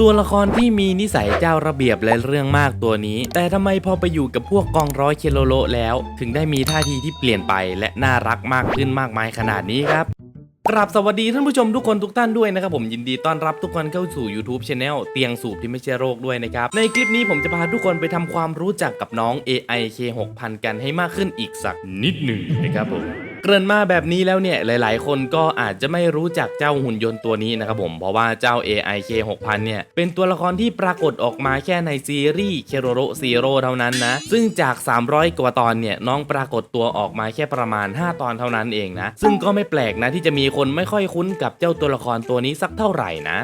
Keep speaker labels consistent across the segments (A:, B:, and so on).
A: ตัวละครที่มีนิสัยเจ้าระเบียบและเรื่องมากตัวนี้ แต่ทำไมพอไปอยู่กับพวกกองร้อยเคโลโลแล้ว ถึงได้มีท่าทีที่เปลี่ยนไปและน่ารักมากขึ้นมากมายขนาดนี้ครับกราบสวัสดีท่านผู้ชมทุกคนทุกท่านด้วยนะครับผมยินดีต้อนรับทุกคนเข้าสู่ YouTube Channel เตียงสูบที่ไม่ใช่โรคด้วยนะครับ ในคลิปนี้ผมจะพาทุกคนไปทำความรู้จักกับน้อง AI K 6000 กันให้มากขึ้นอีกสักนิดหนึ่งนะครับผมเกริ่นมาแบบนี้แล้วเนี่ยหลาย ๆ คนก็อาจจะไม่รู้จักเจ้าหุ่นยนต์ตัวนี้นะครับผมเพราะว่าเจ้า AI K 6000เนี่ยเป็นตัวละครที่ปรากฏออกมาแค่ในซีรีส์เคโรโรซีโร่เท่านั้นนะ ซึ่งจาก 300 กว่าตอนเนี่ยน้องปรากฏตัวออกมาแค่ประมาณ 5 ตอนเท่านั้นเองนะ ซึ่งก็ไม่แปลกนะที่จะมีคนไม่ค่อยคุ้นกับเจ้าตัวละครตัวนี้สักเท่าไหร่นะ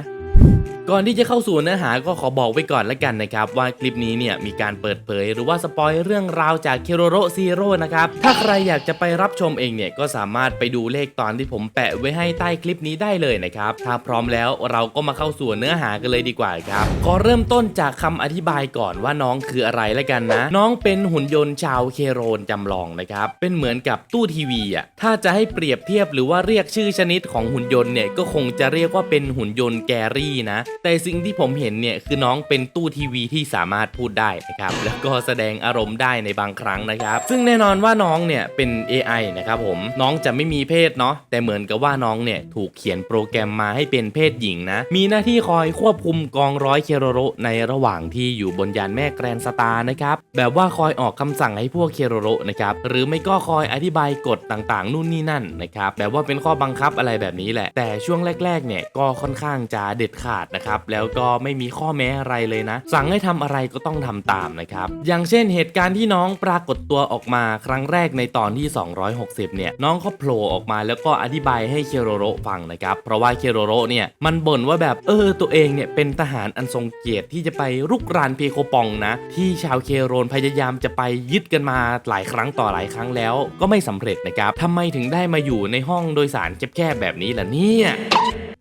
A: ก่อนที่จะเข้าสู่เนื้อหาก็ขอบอกไว้ก่อนละกันนะครับ ว่าคลิปนี้เนี่ยมีการเปิดเผย หรือว่าสปอยเรื่องราวจากเคโรโรซีโร่นะครับ ถ้าใครอยากจะไปรับชมเองเนี่ยก็สามารถไปดูเลขตอนที่ผมแปะไว้ให้ใต้คลิปนี้ได้เลยนะครับ ถ้าพร้อมแล้วเราก็มาเข้าสู่เนื้อหากันเลยดีกว่าครับขอเริ่มต้นจากคำอธิบายก่อนว่าน้องคืออะไรละกันนะ น้องเป็นหุ่นยนต์ชาวเคโรนจำลองนะครับเป็นเหมือนกับตู้ทีวีอะถ้าจะให้เปรียบเทียบหรือว่าเรียกชื่อชนิดของหุ่นยนต์เนี่ยก็คงจะเรียกว่าเป็นหุ่นยนต์แกรี่นะแต่สิ่งที่ผมเห็นเนี่ยคือน้องเป็นตู้ทีวีที่สามารถพูดได้นะครับแล้วก็แสดงอารมณ์ได้ในบางครั้งนะครับ ซึ่งแน่นอนว่าน้องเนี่ยเป็น AI นะครับผมน้องจะไม่มีเพศเนาะแต่เหมือนกับว่าน้องเนี่ยถูกเขียนโปรแกรมมาให้เป็นเพศหญิงนะ มีหน้าที่คอยควบคุมกองร้อยเคโรโรในระหว่างที่อยู่บนยานแม่แกรนสตาร์นะครับแบบว่าคอยออกคำสั่งให้พวกเคโรโรนะครับหรือไม่ก็คอยอธิบายกฎต่างๆ นู่นนี่นั่นนะครับแบบว่าเป็นข้อบังคับอะไรแบบนี้แหละ แต่ช่วงแรกๆเนี่ยก็ค่อนข้างจะเด็ดขาดนะครับแล้วก็ไม่มีข้อแม้อะไรเลยนะ สั่งให้ทำอะไรก็ต้องทำตามนะครับอย่างเช่นเหตุการณ์ที่น้องปรากฏตัวออกมาครั้งแรกในตอนที่ 260 เนี่ยน้องเขาโผล่ออกมาแล้วก็อธิบายให้เคโรโรฟังนะครับเพราะว่าเคโรโรเนี่ยมันบ่นว่าแบบเออตัวเองเนี่ยเป็นทหารอันทรงเกียรติที่จะไปรุกรานเพโคปองนะ ที่ชาวเคโรนพยายามจะไปยึดกันมาหลายครั้งต่อหลายครั้งแล้ว ก็ไม่สำเร็จนะครับทำไมถึงได้มาอยู่ในห้องโดยสารแคบๆแบบนี้ล่ะเนี่ย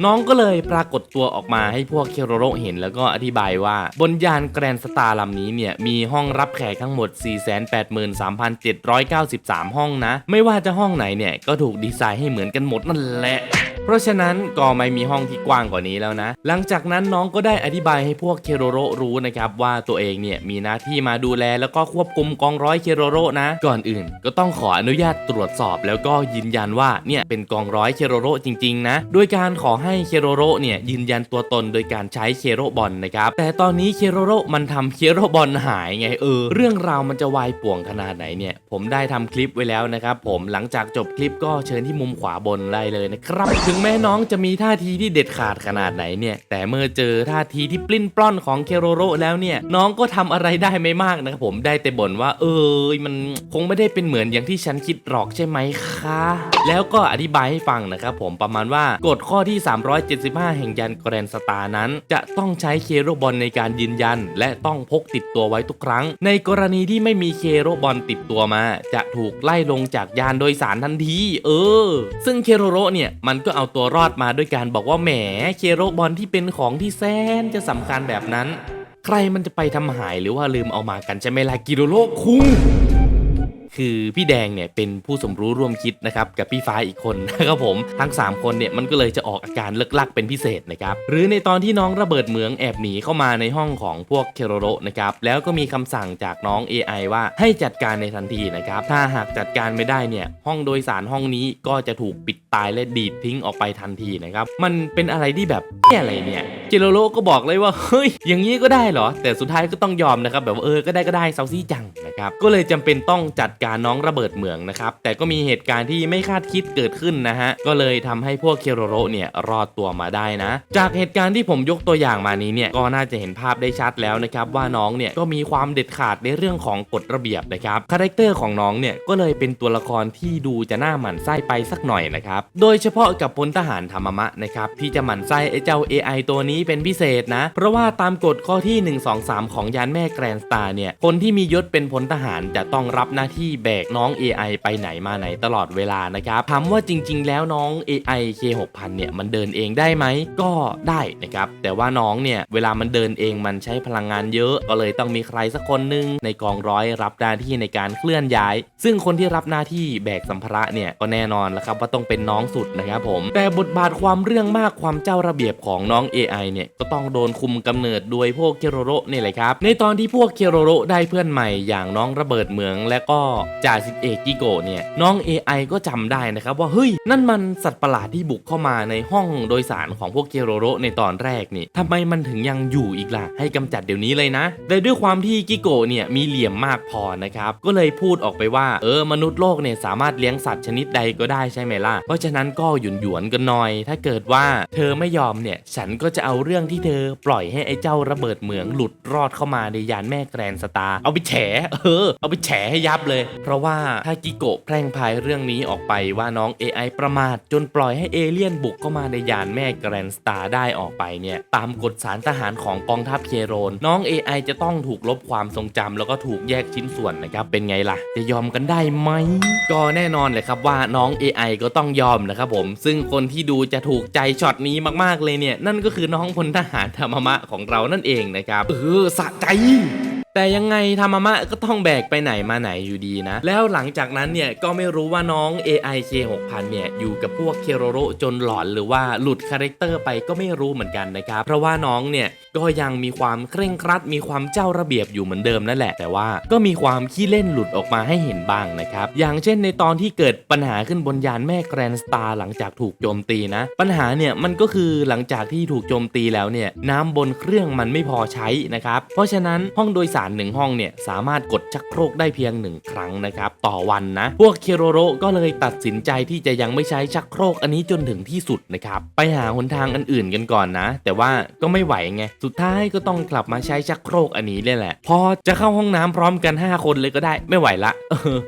A: น้องก็เลยปรากฏตัวออกมาให้พวกเคโรโรเห็นแล้วก็อธิบายว่า บนยานแกรนสตาร์ลำนี้เนี่ยมีห้องรับแขกทั้งหมด 483,793 ห้องนะ ไม่ว่าจะห้องไหนเนี่ยก็ถูกดีไซน์ให้เหมือนกันหมดนั่นแหละ เพราะฉะนั้นก็ไม่มีห้องที่กว้างกว่านี้แล้วนะ หลังจากนั้นน้องก็ได้อธิบายให้พวกเคโรโรรู้นะครับว่าตัวเองเนี่ยมีหน้าที่มาดูแลแล้วก็ควบคุมกองร้อยเคโรโรนะ ก่อนอื่น ก็ต้องขออนุญาตตรวจสอบ แล้วก็ยืนยันว่าเนี่ยเป็นกองร้อยเคโรโรจริงๆนะโดยการขอให้เคโรโรเนี่ยยืนยันตัวตนโดยการใช้เคโรบอลนะครับแต่ตอนนี้เคโรโรมันทำเคโรบอลหายไงเออเรื่องราวมันจะวายป่วงขนาดไหนเนี่ยผมได้ทำคลิปไว้แล้วนะครับผมหลังจากจบคลิปก็เชิญที่มุมขวาบนได้เลยนะครับถึงแม้น้องจะมีท่าทีที่เด็ดขาดขนาดไหนเนี่ย แต่เมื่อเจอท่าทีที่ปลิ้นปล้อนของเคโรโรแล้วเนี่ย น้องก็ทำอะไรได้ไม่มากนะครับผมได้แต่บ่นว่า เออมันคงไม่ได้เป็นเหมือนอย่างที่ฉันคิดหรอกใช่ไหมคะ แล้วก็อธิบายให้ฟังนะครับผมประมาณว่ากฎข้อที่ 375 แห่งยันแกรนสตาร์นั้น จะต้องใช้เคโรบอลในการยืนยัน และต้องพกติดตัวไว้ทุกครั้ง ในกรณีที่ไม่มีเคโรบอลติดตัวมา จะถูกไล่ลงจากยานโดยสารทันทีเออ ซึ่งเคโรโรเนี่ยมันก็เอาาตัวรอดมาด้วยการบอกว่าแหมเคโรบอลที่เป็นของที่แสนจะสำคัญแบบนั้น ใครมันจะไปทำหายหรือว่าลืมเอามากันใช่ไหมล่ะกิโรโลคุง คือพี่แดงเนี่ยเป็นผู้สมรู้ร่วมคิดนะครับกับพี่ฟ้าอีกคนนะครับผมทั้ง 3 คนเนี่ยมันก็เลยจะออกอาการเลิกลักเป็นพิเศษนะครับหรือในตอนที่น้องระเบิดเหมืองแอบหนีเข้ามาในห้องของพวกเคโรโรนะครับแล้วก็มีคำสั่งจากน้อง AI ว่าให้จัดการในทันทีนะครับถ้าหากจัดการไม่ได้เนี่ยห้องโดยสารห้องนี้ก็จะถูกปิดตายและดีดทิ้งออกไปทันทีนะครับมันเป็นอะไรที่แบบแย่อะไรเนี่ยเคโรโรก็บอกเลยว่าเฮ้ยอย่างนี้ก็ได้เหรอ แต่สุดท้ายก็ต้องยอมนะครับแบบว่าเออก็ได้ก็ได้เซาซี่จังนะครับก็เลยจำเป็นต้องจัดการน้องระเบิดเหมืองนะครับแต่ก็มีเหตุการณ์ที่ไม่คาดคิดเกิดขึ้นนะฮะก็เลยทำให้พวกเคโรโรเนี่ยรอดตัวมาได้นะ จากเหตุการณ์ที่ผมยกตัวอย่างมานี้เนี่ยก็น่าจะเห็นภาพได้ชัดแล้วนะครับว่าน้องเนี่ยก็มีความเด็ดขาดในเรื่องของกฎระเบียบนะครับคาแรคเตอร์ของน้องเนี่ยก็เลยเป็นตัวละครที่ดูจะน่าหมั่นไส้ไปสักหน่อยนะครับโดยเฉพาะกับพลทหารธรรมะนะครับที่จะหมั่นไส้ไอ้เจ้า AI ตัวนี้เป็นพิเศษนะ เพราะว่าตามกฎข้อที่ 1 2 3 ของยานแม่แกรนสตาร์เนี่ยคนที่มียศเป็นพลทหารจะต้องรับหน้าที่แบกน้อง AI ไปไหนมาไหนตลอดเวลานะครับถามว่าจริง ๆ แล้วน้อง AI K6000 เนี่ยมันเดินเองได้ไหมก็ได้นะครับแต่ว่าน้องเนี่ยเวลามันเดินเองมันใช้พลังงานเยอะก็เลยต้องมีใครสักคนหนึ่งในกองร้อยรับหน้าที่ในการเคลื่อนย้าย ซึ่งคนที่รับหน้าที่แบกสัมภาระเนี่ยก็แน่นอนแล้วครับว่าต้องเป็นน้องสุดนะครับผม แต่บทบาทความเรื่องมากความเจ้าระเบียบของน้อง AI เนี่ยก็ต้องโดนคุมกำเนิดโดยพวกเคโรโรนี่แหละครับในตอนที่พวกเคโรโรได้เพื่อนใหม่อย่างน้องระเบิดเหมืองและก็จ่าสิบเอกกิโกะเนี่ยน้อง AI ก็จำได้นะครับว่าเฮ้ยนั่นมันสัตว์ประหลาดที่บุกเข้ามาในห้องโดยสารของพวกเคโรโรในตอนแรกนี่ทำไมมันถึงยังอยู่อีกล่ะให้กำจัดเดี๋ยวนี้เลยนะแต่ด้วยความที่กิโกะเนี่ยมีเหลี่ยมมากพอนะครับก็เลยพูดออกไปว่าเออมนุษย์โลกเนี่ยสามารถเลี้ยงสัตว์ชนิดใดก็ได้ใช่ไหมล่ะ เพราะฉะนั้นก็หยุนหยวนกันหน่อย ถ้าเกิดว่าเธอไม่ยอมเนี่ยฉันก็จะเอาเรื่องที่เธอปล่อยให้ไอ้เจ้าระเบิดเหมืองหลุดรอดเข้ามาในยานแม่แกรนสตาร์เอาไปแฉเออเอาไปแฉให้ยับเลยเพราะว่าถ้ากิโกะแพร่งพายเรื่องนี้ออกไปว่าน้อง AI ประมาทจนปล่อยให้เอเลี่ยนบุกเข้ามาในยานแม่แกรนสตาร์ได้ออกไปเนี่ย ตามกฎสารทหารของกองทัพเคโรน น้อง AI จะต้องถูกลบความทรงจำแล้วก็ถูกแยกชิ้นส่วนนะครับ เป็นไงล่ะ จะยอมกันได้ไหม ก็แน่นอนเลยครับว่าน้อง AI ก็ต้องยอมนะครับผม ซึ่งคนที่ดูจะถูกใจช็อตนี้มากๆเลยเนี่ย นั่นก็คือน้องพลทหารธรรมะของเรานั่นเองนะครับ เออสะใจ แต่ยังไงธรรมะก็ต้องแบกไปไหนมาไหนอยู่ดีนะ แล้วหลังจากนั้นเนี่ยก็ไม่รู้ว่าน้อง AI K6000 เนี่ย อยู่กับพวกเคโรโรจนหลอนหรือว่าหลุดคาแรคเตอร์ไปก็ไม่รู้เหมือนกันนะครับ เพราะว่าน้องเนี่ย ก็ยังมีความเคร่งครัด มีความเจ้าระเบียบอยู่เหมือนเดิมนั่นแหละ แต่ว่าก็มีความขี้เล่นหลุดออกมาให้เห็นบ้างนะครับ อย่างเช่นในตอนที่เกิดปัญหาขึ้นบนยานแม่แกรนสตาร์หลังจากถูกโจมตีนะ ปัญหาเนี่ยมันก็คือหลังจากที่ถูกโจมตีแล้วเนี่ยน้ำบนเครื่องมันไม่พอใช้นะครับเพราะฉะนั้นห้องโดยสารหนึ่งห้องเนี่ยสามารถกดชักโครกได้เพียงหนึ่งครั้งนะครับต่อวันนะ พวกเคโรโรก็เลยตัดสินใจที่จะยังไม่ใช้ชักโครกอันนี้จนถึงที่สุดนะครับไปหาหนทางอันอื่นกันก่อนนะ แต่ว่าก็ไม่ไหวไงสุดท้ายก็ต้องกลับมาใช้ชักโครกอันนี้เลยแหละ พอจะเข้าห้องน้ำพร้อมกัน 5 คนเลยก็ได้ไม่ไหวละ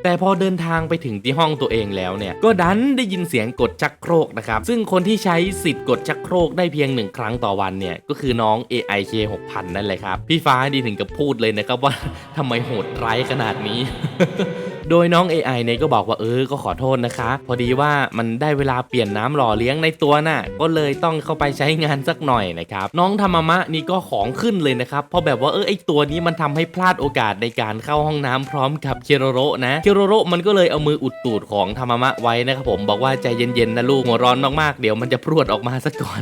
A: แต่พอเดินทางไปถึงที่ห้องตัวเองแล้วเนี่ยก็ดันได้ยินเสียงกดชักโครกนะครับซึ่งคนที่ใช้สิทธิ์กดชักโครกได้เพียงหนึ่งครั้งต่อวันเนี่ยก็คือน้อง AI K 6000 นั่นแหละครับพี่ฟ้าดีถึงกับพูดเลยนะครับว่าทำไมโหดร้ายขนาดนี้ โดยน้อง AI เนี่ยก็บอกว่าเออก็ขอโทษนะคะ พอดีว่ามันได้เวลาเปลี่ยนน้ำหล่อเลี้ยงในตัวน่ะ ก็เลยต้องเข้าไปใช้งานสักหน่อยนะครับ น้องธรรมะมะนี่ก็ของขึ้นเลยนะครับ เพราะแบบว่าเออไอตัวนี้มันทำให้พลาดโอกาสในการเข้าห้องน้ำพร้อมกับเคโรโรนะเคโรโรมันก็เลยเอามืออุดตูดของธรรมะมะไว้นะครับผมบอกว่าใจเย็นๆนะลูกหัวร้อนมากๆเดี๋ยวมันจะพรวดออกมาซะก่อน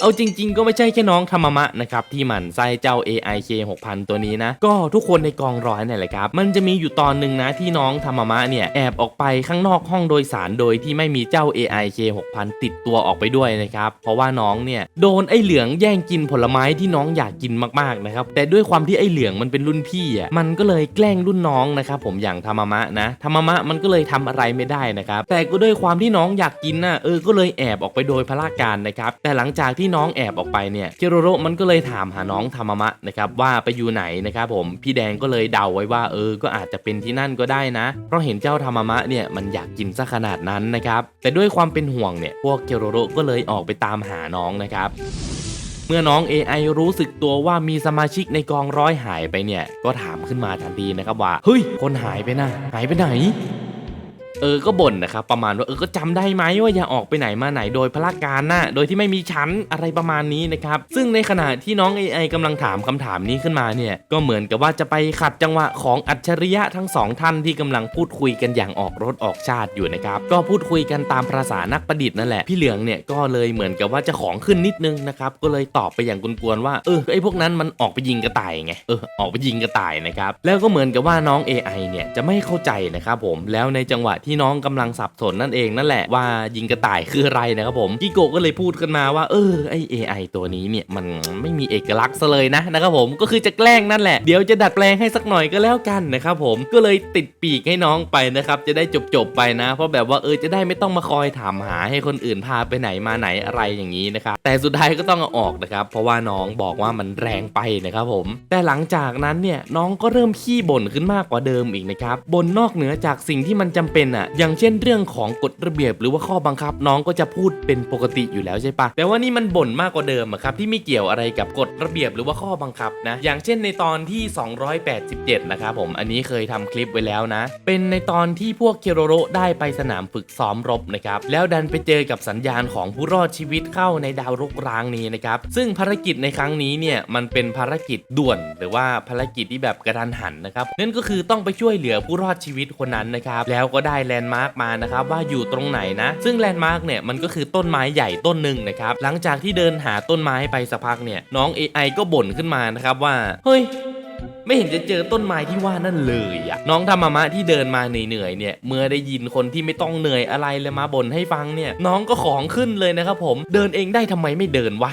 A: เอาจริง ๆ ก็ไม่ใช่แค่น้องธรรมะมะนะครับที่มันไส้เจ้า AI K 6000 ตัวนี้นะ ก็ทุกคนในกองร้อยนี่นแหละครับ มันจะมีอยู่ตอนหนึ่งนะที่น้ององธรรมะมะเนี่ยแอบออกไปข้างนอกห้องโดยสารโดยที่ไม่มีเจ้า AI K 6000 ติดตัวออกไปด้วยนะครับ เพราะว่าน้องเนี่ยโดนไอ้เหลืองแย่งกินผลไม้ที่น้องอยากกินมากๆนะครับ แต่ด้วยความที่ไอ้เหลืองมันเป็นรุ่นพี่อะมันก็เลยแกล้งรุ่นน้องนะครับผมอย่างธรรมะมะนะธรรมะมะมันก็เลยทำอะไรไม่ได้นะครับ แต่ก็ด้วยความที่น้องอยากกินน่ะเออก็เลยแอบออกไปโดยพละการนะครับ แต่หลังจากที่น้องแอบออกไปเนี่ยเจโรโรมันก็เลยถามหาน้องธรรมะมะนะครับว่าไปอยู่ไหนนะครับผมพี่แดงก็เลยเดาไว้ว่าเออก็อาจจะเป็นที่นั่นก็ได้นะเพราะเห็นเจ้าธรรมะมะเนี่ยมันอยากกินซะขนาดนั้นนะครับ แต่ด้วยความเป็นห่วงเนี่ยพวกเกโรโรก็เลยออกไปตามหาน้องนะครับเมื่อน้อง AI รู้สึกตัวว่ามีสมาชิกในกองร้อยหายไปเนี่ย ก็ถามขึ้นมาทันทีนะครับว่า เฮ้ย คนหายไปนะ หายไปไหน เออก็บ่นนะครับประมาณว่าเออก็จำได้ไหมว่าอย่าออกไปไหนมาไหนโดยพละการน่ะโดยที่ไม่มีชั้นอะไรประมาณนี้นะครับซึ่งในขณะที่น้อง AI กำลังถามคำถามนี้ขึ้นมาเนี่ยก็เหมือนกับว่าจะไปขัดจังหวะของอัจฉริยะทั้งสองท่านที่กำลังพูดคุยกันอย่างออกรถออกชาติอยู่นะครับก็พูดคุยกันตามภาษานักประดิษฐ์นั่นแหละพี่เหลืองเนี่ยก็เลยเหมือนกับว่าจะของขึ้นนิดนึงนะครับก็เลยตอบไปอย่างกวนๆว่าเออไอ้พวกนั้นมันออกไปยิงกระต่ายไงเออออกไปยิงกระต่ายนะครับแล้วก็เหมือนกับว่าน้อง AI เนี่ยจะไม่เข้าใจนะครับผมแล้วในจังหวะทที่น้องกำลังสับสนนั่นเองนั่นแหละว่ายิงกระต่ายคืออะไรนะครับผมกิโกก็เลยพูดขึ้นมาว่าเออไอ AI ตัวนี้เนี่ยมันไม่มีเอกลักษณ์ซะเลยนะนะครับผมก็คือจะแกล้งนั่นแหละเดี๋ยวจะดัดแปลงให้สักหน่อยก็แล้วกันนะครับผมก็เลยติดปีกให้น้องไปนะครับจะได้จบๆไปนะ เพราะแบบว่าเออจะได้ไม่ต้องมาคอยถามหาให้คนอื่นพาไปไหนมาไหนอะไรอย่างนี้นะครับแต่สุดท้ายก็ต้องเอาออกนะครับเพราะว่าน้องบอกว่ามันแรงไปนะครับผม แต่หลังจากนั้นเนี่ยน้องก็เริ่มขี้บ่นขึ้นมากกว่าเดิมอีกนะครับบ่นนอกเหนือจากสิ่งที่มันจำเป็นน่ะอะ อย่างเช่นเรื่องของกฎระเบียบหรือว่าข้อบังคับน้องก็จะพูดเป็นปกติอยู่แล้วใช่ปะแต่ว่านี่มันบ่นมากกว่าเดิมอะครับที่ไม่เกี่ยวอะไรกับกฎระเบียบหรือว่าข้อบังคับนะ อย่างเช่นในตอนที่ 287 นะครับผมอันนี้เคยทำคลิปไว้แล้วนะ เป็นในตอนที่พวกเคโรโรได้ไปสนามฝึกซ้อมรบนะครับแล้วดันไปเจอกับสัญญาณของผู้รอดชีวิตเข้าในดาวรกร้างนี้นะครับซึ่งภารกิจในครั้งนี้เนี่ยมันเป็นภารกิจด่วนหรือว่าภารกิจที่แบบกระทันหันนะครับนั่นก็คือต้องไปช่วยเหลือผู้รอดชีวิตคนนั้นนะครับแล้วก็ได้แลนด์มาร์กมานะครับว่าอยู่ตรงไหนนะ ซึ่งแลนด์มาร์กเนี่ยมันก็คือต้นไม้ใหญ่ต้นหนึ่งนะครับหลังจากที่เดินหาต้นไม้ไปสักพักเนี่ยน้อง AI ก็บ่นขึ้นมานะครับว่าเฮ้ย ไม่เห็นจะเจอต้นไม้ที่ว่านั่นเลยอะน้องธรรมะที่เดินมาเหนื่อยๆเนี่ย เมื่อได้ยินคนที่ไม่ต้องเหนื่อยอะไรเลยมาบ่นให้ฟังเนี่ย น้องก็ของขึ้นเลยนะครับผมเดินเองได้ทำไมไม่เดินวะ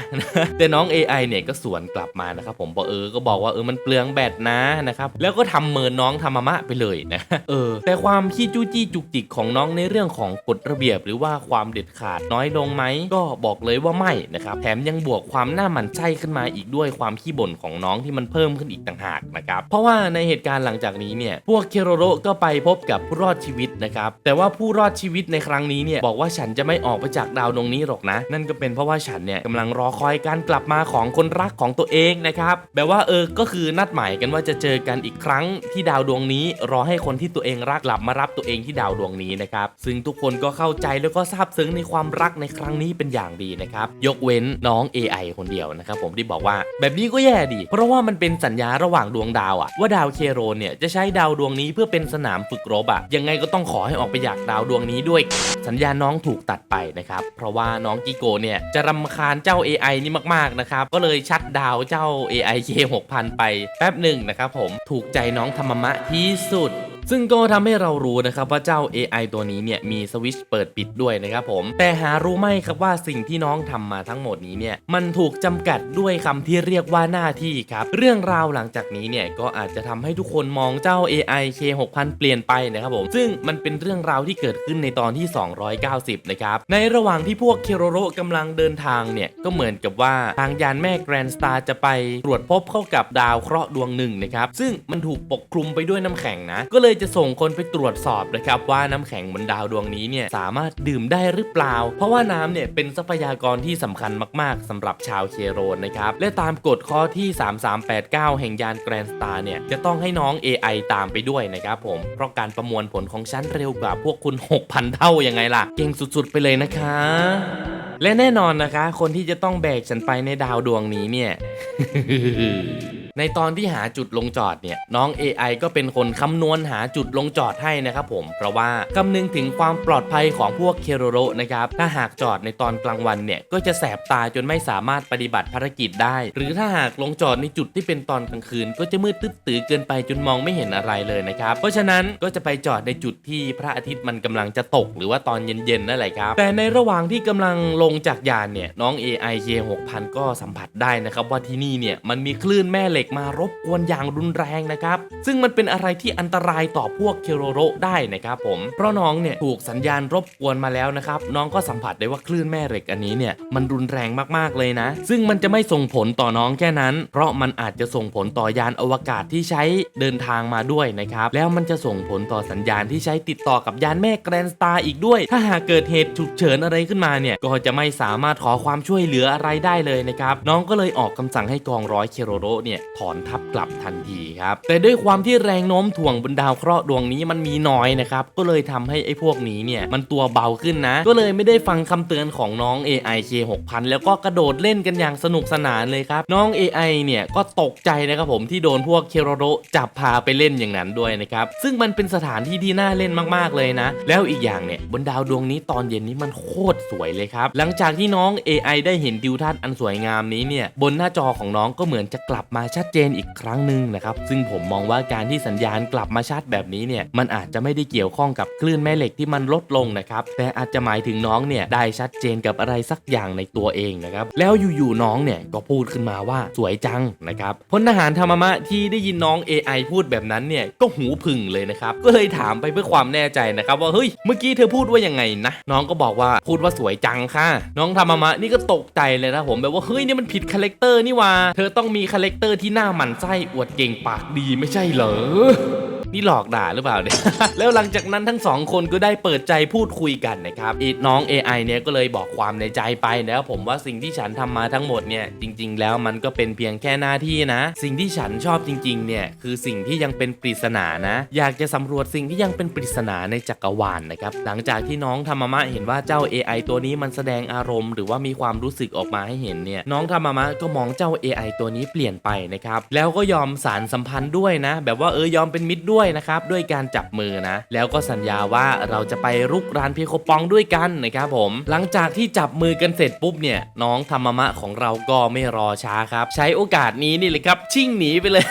A: แต่น้อง AI เนี่ยก็สวนกลับมานะครับผมบอกเออก็บอกว่าเออมันเปลืองแบตนะนะครับแล้วก็ทำเมินน้องธรรมะไปเลยนะเออ แต่ความขี้จู้จี้จุกจิกของน้องในเรื่องของกฎระเบียบ หรือว่าความเด็ดขาดน้อยลงไหมก็บอกเลยว่าไม่นะครับแถมยังบวกความหน้าหมันไส้ขึ้นมาอีกด้วยความขี้บ่นของน้องที่มันเพิ่มขึ้นอีกต่างหากนะครับ เพราะว่าในเหตุการณ์หลังจากนี้เนี่ย พวกเคโรโรก็ไปพบกับผู้รอดชีวิตนะครับ แต่ว่าผู้รอดชีวิตในครั้งนี้เนี่ยบอกว่าฉันจะไม่ออกไปจากดาวดวงนี้หรอกนะ นั่นก็เป็นเพราะว่าฉันเนี่ยกำลังรอคอยการกลับมาของคนรักของตัวเองนะครับ แบบว่าเออ ก็คือนัดหมายกันว่าจะเจอกันอีกครั้งที่ดาวดวงนี้ รอให้คนที่ตัวเองรักกลับมารับตัวเองที่ดาวดวงนี้นะครับ ซึ่งทุกคนก็เข้าใจแล้วก็ซาบซึ้งในความรักในครั้งนี้เป็นอย่างดีนะครับ ยกเว้นน้อง AI คนเดียวนะครับผมที่บอกว่า แบบนี้ก็แย่ดี เพราะว่ามันเป็นสัญญาระหว่างดวงดาวอะว่าดาวเคโรนเนี่ยจะใช้ดาวดวงนี้เพื่อเป็นสนามฝึกรบอะยังไงก็ต้องขอให้ออกไปจากดาวดวงนี้ด้วย สัญญาน้องถูกตัดไปนะครับ เพราะว่าน้องกิโกเนี่ยจะรำคาญเจ้า AI นี่มากๆนะครับ ก็เลยชัดดาวเจ้า AI K6000 ไปแป๊บหนึ่งนะครับผมถูกใจน้องธรรมะที่สุด ซึ่งก็ทำให้เรารู้นะครับว่าเจ้า AI ตัวนี้เนี่ยมีสวิตช์เปิดปิดด้วยนะครับผม แต่หารู้ไหมครับว่าสิ่งที่น้องทำมาทั้งหมดนี้เนี่ยมันถูกจำกัดด้วยคำที่เรียกว่าหน้าที่ครับ เรื่องราวหลังจากนี้เนี่ยก็อาจจะทำให้ทุกคนมองเจ้า AI K6000 เปลี่ยนไปนะครับผม ซึ่งมันเป็นเรื่องราวที่เกิดขึ้นในตอนที่ 290 นะครับ ในระหว่างที่พวกเคโรโรกำลังเดินทางเนี่ยก็เหมือนกับว่าทางยานแม่แกรนสตาร์จะไปตรวจพบเข้ากับดาวเคราะห์ดวงหนึ่งนะครับ ซึ่งมันถูกปกคลุมไปด้วยน้ำแข็งนะ ก็เลยจะส่งคนไปตรวจสอบนะครับว่าน้ำแข็งบนดาวดวงนี้เนี่ยสามารถดื่มได้หรือเปล่า เพราะว่าน้ำเนี่ยเป็นทรัพยากรที่สำคัญมากๆสำหรับชาวเคโรนนะครับและตามกฎข้อที่ 3389 แห่งยานแกรนสตาร์เนี่ยจะต้องให้น้อง AI ตามไปด้วยนะครับผมเพราะการประมวลผลของฉันเร็วกว่าพวกคุณ 6,000 เท่ายังไงล่ะ เก่งสุดๆไปเลยนะคะและแน่นอนนะคะ คนที่จะต้องแบกฉันไปในดาวดวงนี้เนี่ย ในตอนที่หาจุดลงจอดเนี่ยน้อง AI ก็เป็นคนคำนวณหาจุดลงจอดให้นะครับผม เพราะว่าคำนึงถึงความปลอดภัยของพวกเคโรโรนะครับถ้าหากจอดในตอนกลางวันเนี่ยก็จะแสบตาจนไม่สามารถปฏิบัติภารกิจได้ หรือถ้าหากลงจอดในจุดที่เป็นตอนกลางคืน ก็จะมืดตึ๊ดตื้อเกินไปจนมองไม่เห็นอะไรเลยนะครับเพราะฉะนั้นก็จะไปจอดในจุดที่พระอาทิตย์มันกำลังจะตกหรือว่าตอนเย็นๆนั่นแหละครับแต่ในระหว่างที่กำลังลงจากยานเนี่ยน้อง AI K6000 ก็สัมผัสได้นะครับว่าที่นี่เนี่ยมันมีคลื่นแม่เหล็กมารบกวนอย่างรุนแรงนะครับ ซึ่งมันเป็นอะไรที่อันตรายต่อพวกเคโรโรได้นะครับผม เพราะน้องเนี่ยถูกสัญญาณรบกวนมาแล้วนะครับ น้องก็สัมผัสได้ว่าคลื่นแม่เหล็กอันนี้เนี่ยมันรุนแรงมากๆเลยนะ ซึ่งมันจะไม่ส่งผลต่อน้องแค่นั้น เพราะมันอาจจะส่งผลต่อยานอวกาศที่ใช้เดินทางมาด้วยนะครับ แล้วมันจะส่งผลต่อสัญญาณที่ใช้ติดต่อกับยานแม่แกรนสตาร์อีกด้วย ถ้าหากเกิดเหตุฉุกเฉินอะไรขึ้นมาเนี่ยก็จะไม่สามารถขอความช่วยเหลืออะไรได้เลยนะครับ น้องก็เลยออกคำสั่งให้กองร้อยเคโรโรเนี่ยถอนทัพกลับทันทีครับ แต่ด้วยความที่แรงโน้มถ่วงบนดาวเคราะห์ดวงนี้มันมีน้อยนะครับ ก็เลยทำให้ไอ้พวกนี้เนี่ยมันตัวเบาขึ้นนะ ก็เลยไม่ได้ฟังคำเตือนของน้อง AI K6000 แล้วก็กระโดดเล่นกันอย่างสนุกสนานเลยครับ น้อง AI เนี่ยก็ตกใจนะครับผมที่โดนพวกเคโรโรจับพาไปเล่นอย่างนั้นด้วยนะครับซึ่งมันเป็นสถานที่ที่น่าเล่นมากๆเลยนะ แล้วอีกอย่างเนี่ยบนดาวดวงนี้ตอนเย็นนี้มันโคตรสวยเลยครับหลังจากที่น้อง AI ได้เห็นทิวทัศน์อันสวยงามนี้เนี่ยบนหน้าจอของน้องก็เหมือนจะกลับมาชัดเจนอีกครั้งหนึ่งนะครับซึ่งผมมองว่าการที่สัญญาณกลับมาชัดแบบนี้เนี่ยมันอาจจะไม่ได้เกี่ยวข้องกับคลื่นแม่เหล็กที่มันลดลงนะครับแต่อาจจะหมายถึงน้องเนี่ยได้ชัดเจนกับอะไรสักอย่างในตัวเองนะครับแล้วอยู่ๆน้องเนี่ยก็พูดขึ้นมาว่าสวยจังนะครับพลทหารธรรมะที่ได้ยินน้อง AI พูดแบบนั้นเนี่ยก็หูผึ่งเลยนะครับก็เลยถามไปเพื่อความแน่ใจนะครับว่าเฮ้ยเมื่อกี้เธอพูดว่ายังไงนะน้องก็บอกว่าพูดว่าสวยจังค่ะ น้องธรรมะนี่ก็ตกใจเลยนะผมแบบว่าเฮ้ยนี่มันผิดคาแรคเตอร์นี่ว่าเธอต้องมีคาแรคเตอร์ที่น้าหมันไส้อวดเก่งปากดีไม่ใช่เหรอ นี่หลอกด่าหรือเปล่าเนี่ย แล้วหลังจากนั้นทั้งสองคนก็ได้เปิดใจพูดคุยกันนะครับอีน้อง AI เนี่ยก็เลยบอกความในใจไปนะครับผมว่าสิ่งที่ฉันทำมาทั้งหมดเนี่ยจริง ๆ แล้วมันก็เป็นเพียงแค่หน้าที่นะ สิ่งที่ฉันชอบจริง ๆ เนี่ยคือสิ่งที่ยังเป็นปริศนานะ อยากจะสำรวจสิ่งที่ยังเป็นปริศนาในจักรวาลนะครับหลังจากที่น้องธรรมะเห็นว่าเจ้า AI ตัวนี้มันแสดงอารมณ์ หรือว่ามีความรู้สึกออกมาให้เห็นเนี่ยน้องธรรมะก็มองเจ้า AI ตัวนี้เปลี่ยนไปนะครับแล้วก็ยอมสารสัมพันธ์ด้วยนะ แบบว่าเออยอมเป็นมิตรด้วยนะครับด้วยการจับมือนะ แล้วก็สัญญาว่าเราจะไปรุกรานเพียโคปองด้วยกันนะครับผม หลังจากที่จับมือกันเสร็จปุ๊บเนี่ยน้องธรรมะของเราก็ไม่รอช้าครับ ใช้โอกาสนี้นี่เลยครับชิ่งหนีไปเลย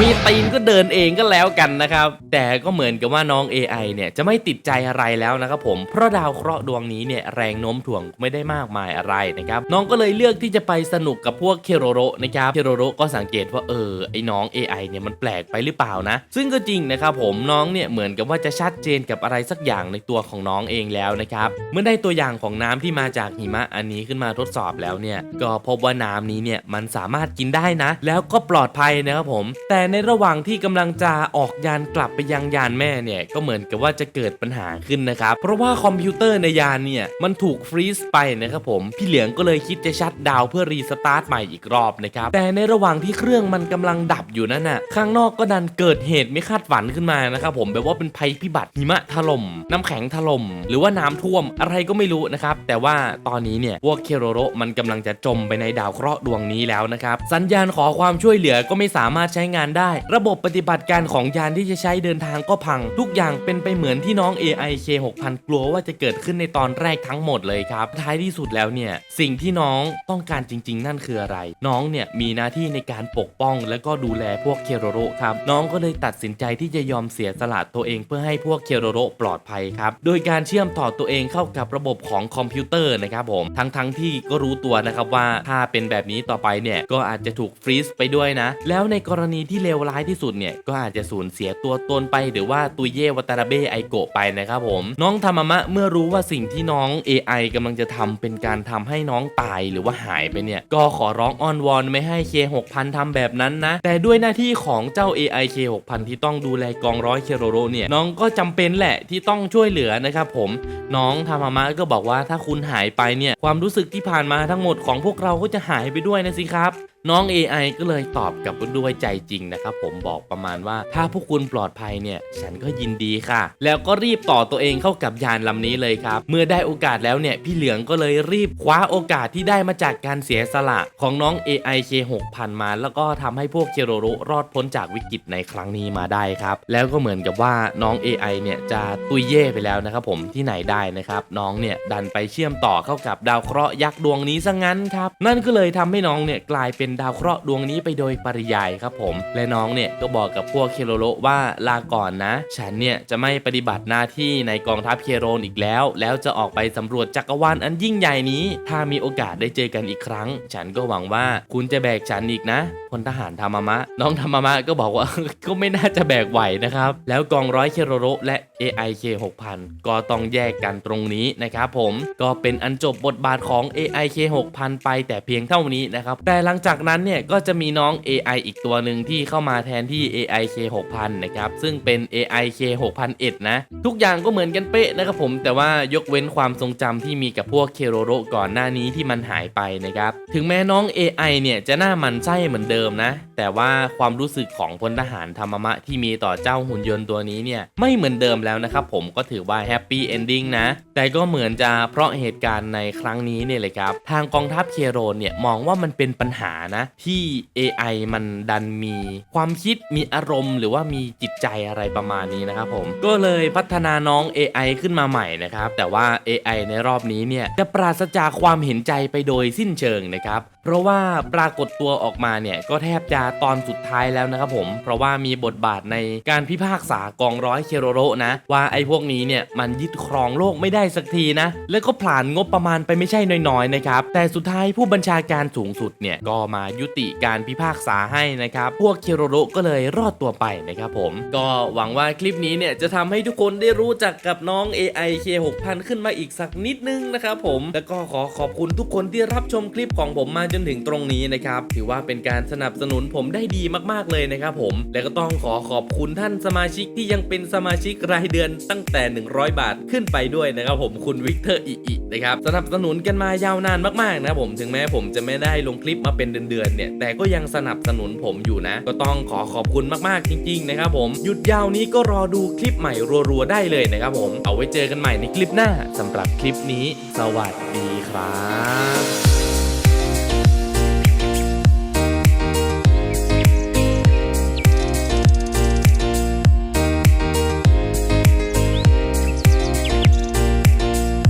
A: มีตีนก็เดินเองก็แล้วกันนะครับ แต่ก็เหมือนกับว่าน้อง AI เนี่ยจะไม่ติดใจอะไรแล้วนะครับผมเพราะดาวเคราะห์ดวงนี้เนี่ยแรงโน้มถ่วงไม่ได้มากมายอะไรนะครับน้องก็เลยเลือกที่จะไปสนุกกับพวกเคโรโรนะครับเคโรโรก็สังเกตว่าเออไอ้น้อง AI เนี่ยมันแปลกไปหรือเปล่านะ ซึ่งก็จริงนะครับผมน้องเนี่ยเหมือนกับว่าจะชัดเจนกับอะไรสักอย่างในตัวของน้องเองแล้วนะครับเมื่อได้ตัวอย่างของน้ำที่มาจากหิมะอันนี้ขึ้นมาทดสอบแล้วเนี่ยก็พบว่าน้ำนี้เนี่ยมันสามารถกินได้นะ แล้วก็ปลอดภัยนะครับผม แต่ในระหว่างที่กำลังจะออกยานกลับไปยังยานแม่เนี่ยก็เหมือนกับว่าจะเกิดปัญหาขึ้นนะครับเพราะว่าคอมพิวเตอร์ในยานเนี่ยมันถูกฟรีซไปนะครับผมพี่เหลืองก็เลยคิดจะชัดดาวเพื่อรีสตาร์ทใหม่อีกรอบนะครับแต่ในระหว่างที่เครื่องมันกำลังดับอยู่นั่นน่ะข้างนอกก็ดันเกิดเหตุไม่คาดฝันขึ้นมานะครับผมแบบว่าเป็นภัยพิบัติหิมะถล่มน้ำแข็งถล่มหรือว่าน้ำท่วมอะไรก็ไม่รู้นะครับแต่ว่าตอนนี้เนี่ยพวกเคโรโรมันกำลังจะจมไปในดาวเคราะห์ดวงนี้แล้วนะครับสัญญาณขอความช่วยเหลือก็ไม่สามารถใช้งานได้ ระบบปฏิบัติการของยานที่จะใช้เดินทางก็พัง ทุกอย่างเป็นไปเหมือนที่น้อง AI K6000 กลัวว่าจะเกิดขึ้นในตอนแรกทั้งหมดเลยครับท้ายที่สุดแล้วเนี่ยสิ่งที่น้องต้องการจริง ๆ นั่นคืออะไร น้องเนี่ยมีหน้าที่ในการปกป้อง และก็ดูแลพวกเคโรโรครับน้องก็เลยตัดสินใจที่จะยอมเสียสละตัวเองเพื่อให้พวกเคโรโรปลอดภัยครับ โดยการเชื่อมต่อตัวเองเข้ากับระบบของคอมพิวเตอร์นะครับผม ทั้งทั้งๆที่ก็รู้ตัวนะครับว่าถ้าเป็นแบบนี้ต่อไปเนี่ยก็อาจจะถูกฟรีซไปด้วยนะ แล้วในกรณีที่เลวร้ายที่สุดเนี่ยก็อาจจะสูญเสียตัวตนไป หรือว่าตุยเยวัตาราเบะไอโกะไปนะครับผม น้องธรรมะเมื่อรู้ว่าสิ่งที่น้อง AI กำลังจะทำเป็นการทำให้น้องตายหรือว่าหายไปเนี่ยก็ขอร้องอ้อนวอนไม่ให้ K6000 ทำแบบนั้นนะ แต่ด้วยหน้าที่ของเจ้า AI K6000 ที่ต้องดูแลกองร้อยเคโรโรเนี่ยน้องก็จำเป็นแหละที่ต้องช่วยเหลือนะครับผมน้องทามามะก็บอกว่าถ้าคุณหายไปเนี่ยความรู้สึกที่ผ่านมาทั้งหมดของพวกเราก็จะหายไปด้วยนะสิครับ น้อง AI ก็เลยตอบกลับด้วยใจจริงนะครับผมบอกประมาณว่าถ้าพวกคุณปลอดภัยเนี่ย ฉันก็ยินดีค่ะ แล้วก็รีบต่อตัวเองเข้ากับยานลำนี้เลยครับ เมื่อได้โอกาสแล้วเนี่ย พี่เหลืองก็เลยรีบคว้าโอกาสที่ได้มาจากการเสียสละของน้อง AI K6000 มา แล้วก็ทำให้พวกเคโรโรรอดพ้นจากวิกฤตในครั้งนี้มาได้ครับ แล้วก็เหมือนกับว่าน้อง AI เนี่ยจะตุยเย่ไปแล้วนะครับผมที่ไหนได้นะครับน้องเนี่ยดันไปเชื่อมต่อเข้ากับดาวเคราะห์ยักษ์ดวงนี้ซะงั้นครับนั่นก็เลยทำให้น้องเนี่ยกลายเป็นดาวเคราะห์ดวงนี้ไปโดยปริยายครับผม และน้องเนี่ยก็บอกกับพวกเคโรโรว่าลาก่อนนะ ฉันเนี่ยจะไม่ปฏิบัติหน้าที่ในกองทัพเคโรนอีกแล้ว แล้วจะออกไปสำรวจจักรวาลอันยิ่งใหญ่นี้ ถ้ามีโอกาสได้เจอกันอีกครั้ง ฉันก็หวังว่าคุณจะแบกฉันอีกนะพลทหารธรรมะ น้องธรรมะก็บอกว่า ก็ไม่น่าจะแบกไหวนะครับ แล้วกองร้อยเคโรโรและ AI K6000 ก็ต้องแยกกันตรงนี้นะครับผมก็เป็นอันจบบทบาทของ AI K6000 ไปแต่เพียงเท่านี้นะครับแต่หลังจากนั้นเนี่ยก็จะมีน้อง AI อีกตัวหนึ่งที่เข้ามาแทนที่ AI K6000 นะครับ ซึ่งเป็น AI K6001 นะ ทุกอย่างก็เหมือนกันเป๊ะนะครับผม แต่ว่ายกเว้นความทรงจำที่มีกับพวกเคโรโรก่อนหน้านี้ที่มันหายไปนะครับ ถึงแม้น้อง AI เนี่ยจะหน้ามันไส้เหมือนเดิมนะ แต่ว่าความรู้สึกของพลทหารธรรมะที่มีต่อเจ้าหุ่นยนต์ตัวนี้เนี่ยไม่เหมือนเดิมแล้วนะครับผมก็ถือว่าแฮปปี้เอนดิ้งนะ แต่ก็เหมือนจะเพราะเหตุการณ์ในครั้งนี้เนี่ยเลยครับ ทางกองทัพเคโรนเนี่ยมองว่ามันเป็นปัญหานะ ที่ AI มันดันมีความคิดมีอารมณ์ หรือว่ามีจิตใจอะไรประมาณนี้นะครับผมก็เลยพัฒนาน้อง AI ขึ้นมาใหม่นะครับแต่ว่า AI ในรอบนี้เนี่ยจะปราศจากความเห็นใจไปโดยสิ้นเชิงนะครับ เพราะว่าปรากฏตัวออกมาเนี่ยก็แทบจะตอนสุดท้ายแล้วนะครับผม เพราะว่ามีบทบาทในการพิพากษากองร้อยเคโรโรนะ ว่าไอ้พวกนี้เนี่ยมันยึดครองโลกไม่ได้สักทีนะ แล้วก็ผลาญงบประมาณไปไม่ใช่น้อยๆนะครับ แต่สุดท้ายผู้บัญชาการสูงสุดเนี่ยก็มายุติการพิพากษาให้นะครับ พวกเคโรโรก็เลยรอดตัวไปนะครับผม ก็หวังว่าคลิปนี้เนี่ยจะทำให้ทุกคนได้รู้จักกับน้อง AI K6000 ขึ้นมาอีกสักนิดนึงนะครับผม แล้วก็ขอขอบคุณทุกคนที่รับชมคลิปของผมมาจนถึงตรงนี้นะครับ ถือว่าเป็นการสนับสนุนผมได้ดีมากๆเลยนะครับผม และก็ต้องขอขอบคุณท่านสมาชิกที่ยังเป็นสมาชิกรายเดือนตั้งแต่ 100 บาทขึ้นไปด้วยนะครับผมคุณวิกเตอร์อีอีนะครับสนับสนุนกันมายาวนานมากๆนะครับผมถึงแม้ผมจะไม่ได้ลงคลิปมาเป็นเดือนๆเนี่ยแต่ก็ยังสนับสนุนผมอยู่นะ ก็ต้องขอขอบคุณมากๆจริงๆนะครับผมหยุดยาวนี้ก็รอดูคลิปใหม่รัวๆได้เลยนะครับผมเอาไว้เจอกันใหม่ในคลิปหน้าสำหรับคลิปนี้ สวัสดีครับ